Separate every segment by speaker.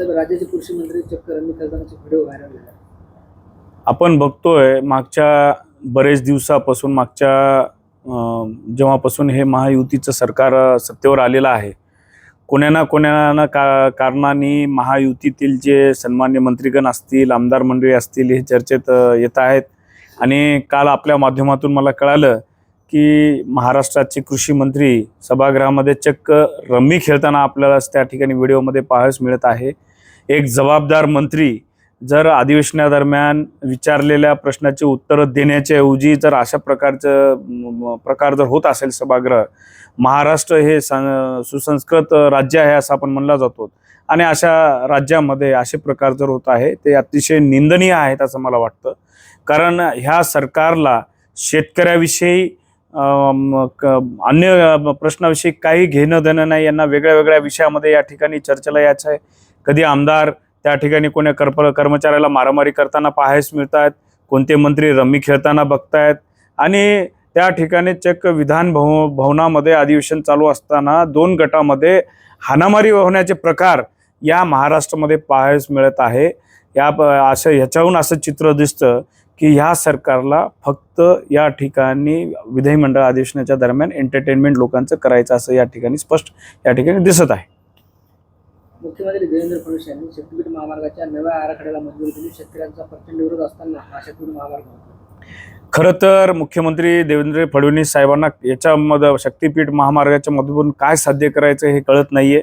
Speaker 1: साहेब राज्याचे कृषी मंत्री चक्क रमी व्हिडिओ व्हायरल
Speaker 2: आपण बघतोय मागच्या बरेच दिवसापासून मागच्या जेव्हापासून हे महायुतीचं सरकार सत्तेवर आलेलं आहे कोण्या ना कोण्या ना का कारणाने महायुतीतील जे सन्मान्य मंत्रीगण असतील आमदार मंडळी असतील हे चर्चेत येत आहेत. आणि काल आपल्या माध्यमातून मला कळालं की महाराष्ट्राचे कृषी मंत्री सभागृहामध्ये चक्क रम्मी खेळताना आपल्याला त्या ठिकाणी व्हिडिओमध्ये पाहायच मिळत आहे. एक जबाबदार मंत्री जर अधिवेशनादरम्यान विचारलेल्या प्रश्नाची उत्तरं देण्याच्याऐवजी जर अशा प्रकारचं प्रकार जर होत असेल सभागृह महाराष्ट्र हे सं सुसंस्कृत राज्य आहे असं आपण म्हणला जातो. आणि अशा राज्यामध्ये असे प्रकार जर होत आहे ते अतिशय निंदनीय आहेत असं मला वाटतं. कारण ह्या सरकारला शेतकऱ्याविषयी क- अन्य प्रश्नाविषयी काही घेणं देणं नाही यांना वेगळ्या वेगळ्या विषयामध्ये या ठिकाणी चर्चेला यायचं आहे. कधी आमदार त्या ठिकाणी कोण्या कर्प कर्मचाऱ्याला मारामारी करताना पाहायस मिळतात कोणते मंत्री रम्मी खेळताना बघतायत आणि त्या ठिकाणी चक्क विधान भव भवनामध्ये अधिवेशन चालू असताना दोन गटामध्ये हाणामारी होण्याचे प्रकार या महाराष्ट्रामध्ये पाहायस मिळत आहे. या प- असं ह्याच्याहून असं चित्र दिसतं की ह्या सरकारला फक्त या ठिकाणी विधिमंडळ अधिवेशनाच्या दरम्यान एंटरटेनमेंट लोकांचं करायचं असं या ठिकाणी स्पष्ट या ठिकाणी दिसत आहे.
Speaker 1: मुख्यमंत्री देवेंद्र फडणवीस यांनी शक्तीपीठ महामार्गाच्या नव्या आराखड्याला मंजुरी दिली. शेतकऱ्यांचा प्रचंड विरोध असताना हा शक्तीपीठ महामार्ग
Speaker 2: खरं तर मुख्यमंत्री देवेंद्र फडणवीस साहेबांना याच्यामध्ये शक्तीपीठ महामार्गाच्या मधून काय साध्य करायचं हे कळत नाहीये.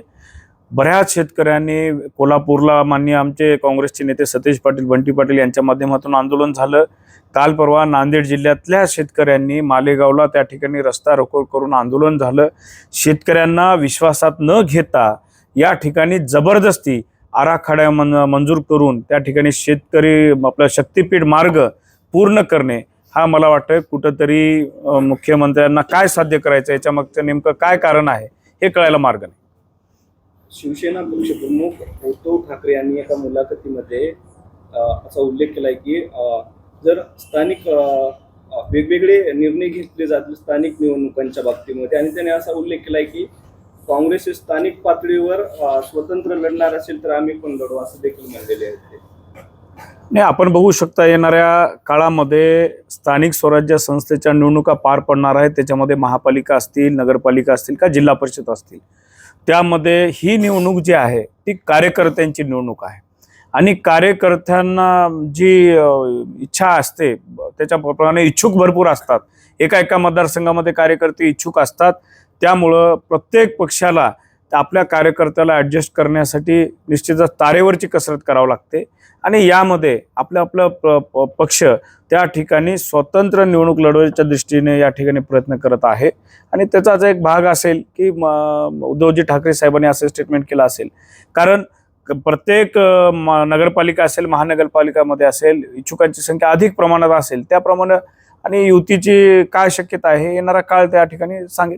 Speaker 2: बऱ्याच शेतकऱ्यांनी कोल्हापूरला मान्य आमचे काँग्रेसचे नेते सतीश पाटील बंटी पाटील यांच्या माध्यमातून आंदोलन झालं. काल परवा नांदेड जिल्ह्यातल्या शेतकऱ्यांनी मालेगावला त्या ठिकाणी रस्ता रोको करून आंदोलन झालं. शेतकऱ्यांना विश्वासात न घेता या ठिकाणी जबरदस्ती आराखड्या मन मंजूर करून त्या ठिकाणी शेतकरी आपला शक्तीपीठ मार्ग पूर्ण करणे हा मला वाटतं कुठंतरी मुख्यमंत्र्यांना काय साध्य करायचं याच्या मागचं नेमकं काय कारण आहे हे कळायला मार्ग नाही.
Speaker 3: शिवसेना पक्षप्रमुख उद्धव ठाकरे यांनी एका मुलाखतीमध्ये असा उल्लेख केला आहे की जर स्थानिक वेगवेगळे निर्णय घेतले जातील स्थानिक निवडणुकांच्या बाबतीमध्ये आणि त्याने असा उल्लेख केला आहे की काँग्रेस स्थानिक पातळीवर स्वतंत्र लढणार असेल तर आम्ही पण लढू असं देखील म्हणलेले आहे
Speaker 2: नाही आपण बघू शकता येणाऱ्या काळामध्ये स्थानिक स्वराज्य संस्थेच्या निवडणुका पार पडणार आहेत. त्याच्यामध्ये महापालिका असतील नगरपालिका असतील का जिल्हा परिषद असतील. त्यामध्ये ही निवडणूक जी आहे ती कार्यकर्त्यांची निवडणूक आहे. आणि कार्यकर्त्यांना जी इच्छा असते त्याच्याप्रमाणे इच्छुक भरपूर असतात. एका एका मतदारसंघामध्ये कार्यकर्ते इच्छुक असतात. त्यामुळं प्रत्येक पक्षाला आपल्या कार्यकर्त्याला ॲडजस्ट करण्यासाठी निश्चितच तारेवरची कसरत करावं लागते. आणि यामध्ये आपलं आपलं प- प- पक्ष त्या ठिकाणी स्वतंत्र निवडणूक लढवण्याच्या दृष्टीने या ठिकाणी प्रयत्न करत आहे. आणि त्याचाच एक भाग असेल की म- उद्धवजी ठाकरे साहेबांनी असं स्टेटमेंट केलं असेल. कारण क- प्रत्येक म- नगरपालिका असेल महानगरपालिकामध्ये असेल इच्छुकांची संख्या अधिक प्रमाणात असेल त्याप्रमाणे आणि युतीची काय शक्यता आहे येणारा काळ त्या ठिकाणी सांगेल.